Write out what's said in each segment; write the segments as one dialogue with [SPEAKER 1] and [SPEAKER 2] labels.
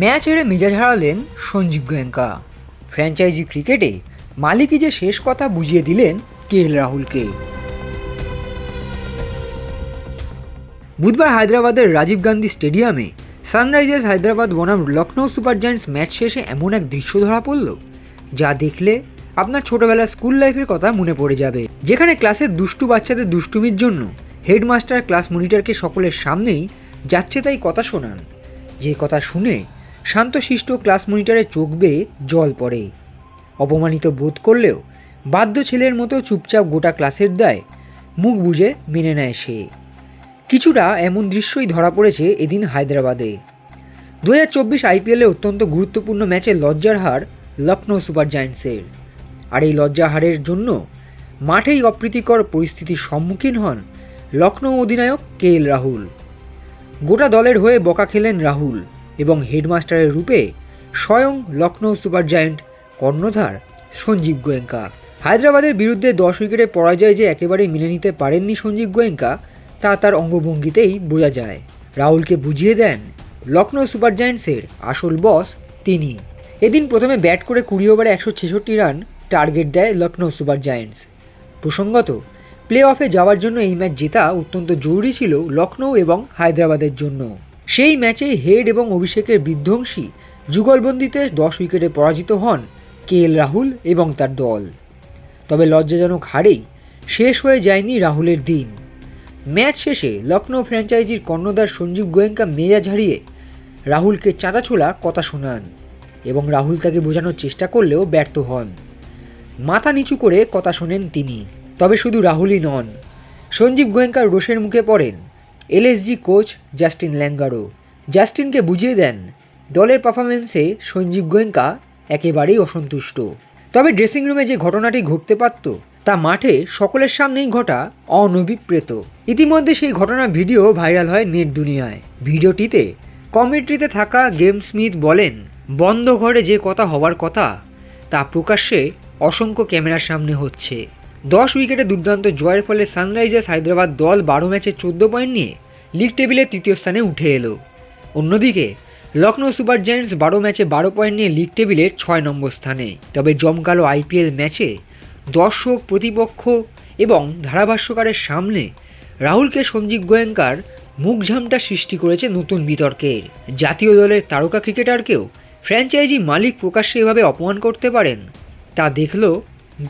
[SPEAKER 1] Match হেরে মেজাজ হারালেন সঞ্জীব গোয়েঙ্কা ফ্র্যাঞ্চাইজি ক্রিকেটে মালিকই যে শেষ কথা বুঝিয়ে দিলেন কে এল রাহুলকে। বুধবার হায়দ্রাবাদের রাজীব গান্ধী স্টেডিয়ামে সানরাইজার্স হায়দ্রাবাদ বনাম লখনৌ সুপার জায়ান্টস ম্যাচ শেষে এমন এক দৃশ্য ধরা পড়ল, যা দেখলে আপনার ছোটবেলার স্কুল লাইফের কথা মনে পড়ে যাবে। যেখানে ক্লাসের দুষ্টু বাচ্চাদের দুষ্টুমির জন্য হেডমাস্টার ক্লাস মনিটরকে সকলের সামনেই যাচ্ছে তাই কথা শোনান। যে কথা শুনে শান্তশিষ্ট ক্লাস মনিটরের চোখ বেয়ে জল পড়ে। অপমানিত বোধ করলেও বাধ্য ছেলের মতো চুপচাপ গোটা ক্লাসের দায় মুখ বুজে মেনে নেয় সে। কিছুটা এমন দৃশ্যই ধরা পড়েছে এদিন হায়দ্রাবাদে। দু হাজার চব্বিশ আইপিএলে অত্যন্ত গুরুত্বপূর্ণ ম্যাচে লজ্জার হার লখনৌ সুপার জায়ান্টসের। আর এই লজ্জা হারের জন্য মাঠেই অপ্রীতিকর পরিস্থিতির সম্মুখীন হন লখনৌ অধিনায়ক কে এল রাহুল। গোটা দলের হয়ে বকা খেলেন রাহুল। এবং হেডমাস্টারের রূপে স্বয়ং লখনৌ সুপার জায়ান্ট কর্ণধার সঞ্জীব গোয়েঙ্কা। হায়দ্রাবাদের বিরুদ্ধে দশ উইকেটে পরাজয় যে একেবারেই মেনে নিতে পারেননি সঞ্জীব গোয়েঙ্কা, তা তার অঙ্গভঙ্গিতেই বোঝা যায়। রাহুলকে বুঝিয়ে দেন লখনৌ সুপার জায়েন্টসের আসল বস তিনি। এদিন প্রথমে ব্যাট করে কুড়ি ওভারে একশো ছেষট্টি রান টার্গেট দেয় লখনৌ সুপার জায়েন্টস। প্রসঙ্গত প্লে অফে যাওয়ার জন্য এই ম্যাচ জেতা অত্যন্ত জরুরি ছিল লখনৌ এবং হায়দ্রাবাদের জন্য। সেই ম্যাচে হেড এবং অভিষেকের বিধ্বংসী যুগলবন্দিতে দশ উইকেটে পরাজিত হন কে এল রাহুল এবং তার দল। তবে লজ্জাজনক হারেই শেষ হয়ে যায়নি রাহুলের দিন। ম্যাচ শেষে লখনৌ ফ্র্যাঞ্চাইজির কর্ণধার সঞ্জীব গোয়েঙ্কা মেজাজ হারিয়ে রাহুলকে চাঁদাছোলা কথা শোনান এবং রাহুল তাকে বোঝানোর চেষ্টা করলেও ব্যর্থ হন। মাথা নিচু করে কথা শোনেন তিনি, তবে শুধু রাহুলই নন। সঞ্জীব গোয়েঙ্কার রোষের মুখে পড়েন। এলএসজি কোচ জাস্টিন ল্যাঙ্গারো জাস্টিনকে বুঝিয়ে দেন, দলের পারফরমেন্সে সঞ্জীব গোয়েঙ্কা একেবারেই অসন্তুষ্ট। তবে ড্রেসিং রুমে যে ঘটনাটি ঘটতে পারত, তা মাঠে সকলের সামনেই ঘটা অনভিপ্রেত। ইতিমধ্যে সেই ঘটনার ভিডিও ভাইরাল হয় নেট দুনিয়ায়। ভিডিওটিতে কমেন্ট্রিতে থাকা গেম স্মিথ বলেন, বন্ধ ঘরে যে কথা হওয়ার কথা, তা প্রকাশ্যে অসংখ্য ক্যামেরার সামনে হচ্ছে। দশ উইকেটে দুর্দান্ত জয়ের ফলে সানরাইজার্স হায়দ্রাবাদ দল বারো ম্যাচে চোদ্দ পয়েন্ট নিয়ে লিগ টেবিলের তৃতীয় স্থানে উঠে এলো। অন্যদিকে লখনৌ সুপার জায়ান্টস বারো ম্যাচে বারো পয়েন্ট নিয়ে লিগ টেবিলের ছয় নম্বর স্থানে। তবে জমকালো আইপিএল ম্যাচে দর্শক, প্রতিপক্ষ এবং ধারাভাষ্যকারের সামনে রাহুলকে সঞ্জীব গোয়েঙ্কার মুখঝামটা সৃষ্টি করেছে নতুন বিতর্কের। জাতীয় দলের তারকা ক্রিকেটারকেও ফ্র্যাঞ্চাইজি মালিক প্রকাশ্যে এভাবে অপমান করতে পারেন, তা দেখল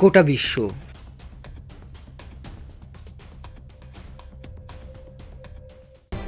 [SPEAKER 1] গোটা বিশ্ব।